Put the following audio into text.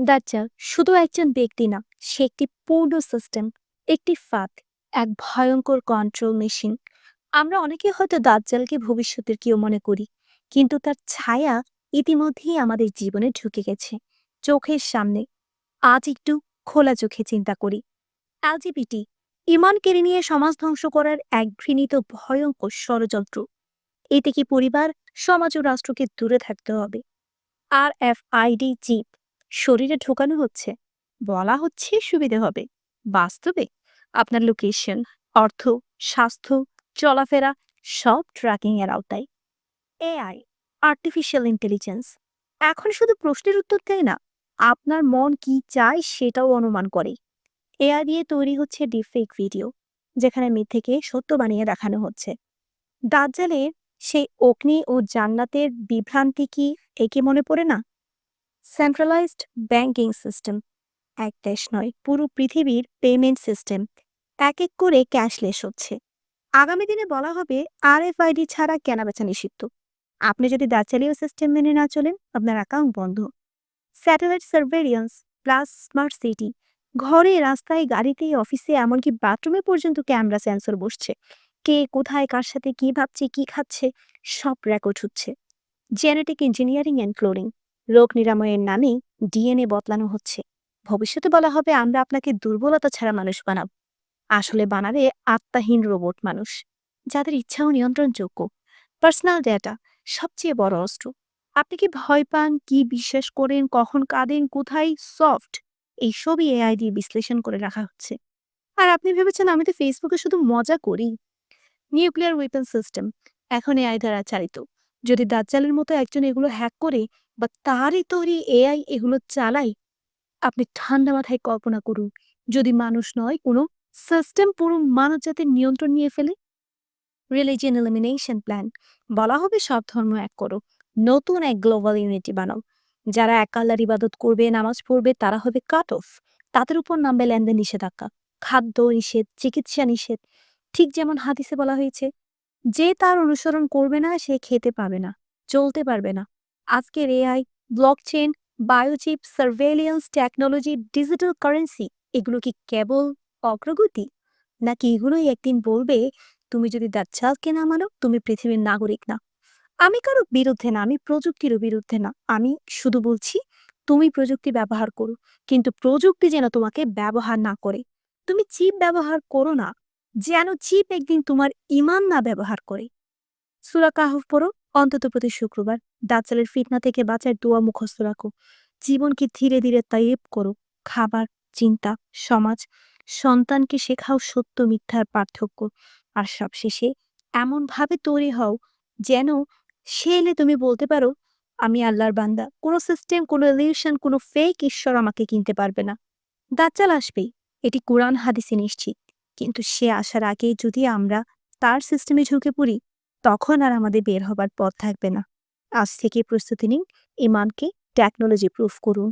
দাজ্জাল শুধু একজন ব্যক্তি না, সে একটি পূর্ণ সিস্টেম একটি ফাঁদ, এক ভয়ঙ্কর কন্ট্রোল মেশিন আমরা অনেকে হয়তো দাজ্জালকে ভবিষ্যতের কেউ মনে করি, কিন্তু তার ছায়া ইতিমধ্যেই আমাদের জীবনে ঢুকে গেছে, চোখের সামনে। আজ একটু খোলা চোখে চিন্তা করি। এলজিবিটি ইমান কেড়ে নিয়ে সমাজ ধ্বংস করার এক ঘৃণিত ভয়ঙ্কর ষড়যন্ত্র। এতে কি পরিবার, সমাজ ও রাষ্ট্রকে দূরে থাকতে হবে? আর এফ আইডি চিপ শরীরে ঢোকানো হচ্ছে। বলা হচ্ছে সুবিধে হবে। বাস্তবে আপনার লোকেশন অর্থ, স্বাস্থ্য, চলাফেরা সব ট্র্যাকিং এর আওতায়। এআই আর্টিফিশিয়াল ইন্টেলিজেন্স এখন শুধু প্রশ্নের উত্তর দেয় না, আপনার মন কি চায় সেটাও অনুমান করে। এআই দিয়ে তৈরি হচ্ছে ডিফেক ভিডিও যেখানে মিথ্যেকে সত্য বানিয়ে দেখানো হচ্ছে। দাজ্জালের সেই অগ্নি ও জান্নাতের বিভ্রান্তি কি একে মনে পড়ে না? সেন্ট্রালাইজড ব্যাংকিং সিস্টেম এক দেশ নয়, পুরো পৃথিবীর পেমেন্ট সিস্টেম এক এক করে ক্যাশলেস হচ্ছে। আগামী দিনে বলা হবে আরএফআইডি ছাড়া কেনাবেচা নিষিদ্ধ। আপনি যদি দাচালীয় সিস্টেম মেনে না চলেন, আপনার অ্যাকাউন্ট বন্ধ। Satellite surveillance plus smart city ঘরে, রাস্তায়, গাড়িতে অফিসে এমনকি বাথরুমে পর্যন্ত ক্যামেরা সেন্সর বসছে। কে কোথায়, কার সাথে কি ভাবছে, কি খাচ্ছে, সব রেকর্ড হচ্ছে। জেনেটিক ইঞ্জিনিয়ারিং অ্যান্ড ক্লোরিং রোগ নিরাময়ের নামে ডিএনএ বদলানো হচ্ছে। ভবিষ্যতে বলা হবে আমরা আপনাকে দুর্বলতা ছাড়া মানুষ বানাব। আসলে বানাবে আত্মাহীন রোবট মানুষ, যাদের ইচ্ছাও নিয়ন্ত্রণযোগ্য। পার্সোনাল ডেটা, সবচেয়ে বড় অস্ত্র। আপনি কি ভয় পান, কি বিশ্বাস করেন, কখন কাঁদেন, কোথায়? সফট। এইসবই এআই দিয়ে বিশ্লেষণ করে রাখা হচ্ছে। আর আপনি ভেবেছেন আমি তো ফেসবুকে শুধু মজা করি? নিউক্লিয়ার ওয়েপন সিস্টেম, এখন এআই দ্বারা চালিত। যদি দাজ্জালের মতো একজন এগুলো হ্যাক করে বা তারই তৈরি এআই এগুলো চালায়, আপনি ঠান্ডা মাথায় কল্পনা করুন, যদি মানুষ নয়, কোনো সিস্টেম পুরো মানব জাতির নিয়ন্ত্রণ নিয়ে ফেলে। রিলিজিয়ান এলিমিনেশন প্ল্যান বলা হবে সব ধর্ম এক করো, নতুন এক গ্লোবাল ইউনিটি বানাও। যারা এক আল্লাহর ইবাদত করবে, নামাজ পড়বে, তারা হবে কাট অফ তাদের উপর নামবে লেনদেন নিষেধাজ্ঞা, খাদ্য নিষেধ, চিকিৎসা নিষেধ, ঠিক যেমন হাদিসে বলা হয়েছে যে তার অনুসরণ করবে না, সে খেতে পাবে না, চলতে পারবে না। আজকের AI blockchain biochip surveillance technology digital currency এগুলো কি কেবল অগ্রগতি? নাকি এগুলোই একদিন বলবে, তুমি যদি দাজ্জালকে না মানো, তুমি পৃথিবীর নাগরিক না আমি কারও বিরুদ্ধে না, আমি প্রযুক্তিরও বিরুদ্ধে না। আমি শুধু বলছি, তুমি প্রযুক্তি ব্যবহার করো, কিন্তু প্রযুক্তি যেন তোমাকে ব্যবহার না করে। তুমি চিপ ব্যবহার করো না যেন চিপ একদিন তোমার ইমান না ব্যবহার করে। সুরা কাহফ পড়ো, অন্তত প্রতি শুক্রবার। দাজ্জালের ফিটনা থেকে বাঁচার দোয়া মুখস্থ রাখো। জীবনকে ধীরে ধীরে তাইব করো। খাবার, চিন্তা, সমাজ, সন্তানকে শেখাও সত্য মিথ্যার পার্থক্য। আর সবশেষে, এমনভাবে তৈরি হও যেন সে এলে তুমি বলতে পারো, আমি আল্লাহর বান্দা। কোনো সিস্টেম কোনো ইলিউশন কোনো ফেক ঈশ্বর আমাকে কিনতে পারবে না। দাজ্জাল আসবেই। এটি কোরআন, হাদিসে নিশ্চিত। কিন্তু সে আসার আগে যদি আমরা তার সিস্টেমে ঝুঁকে পড়ি, তখন আর আমাদের বের হবার পথ থাকবে না। আজ থেকে প্রস্তুতি নিন, ইমানকে টেকনোলজি প্রুফ করুন।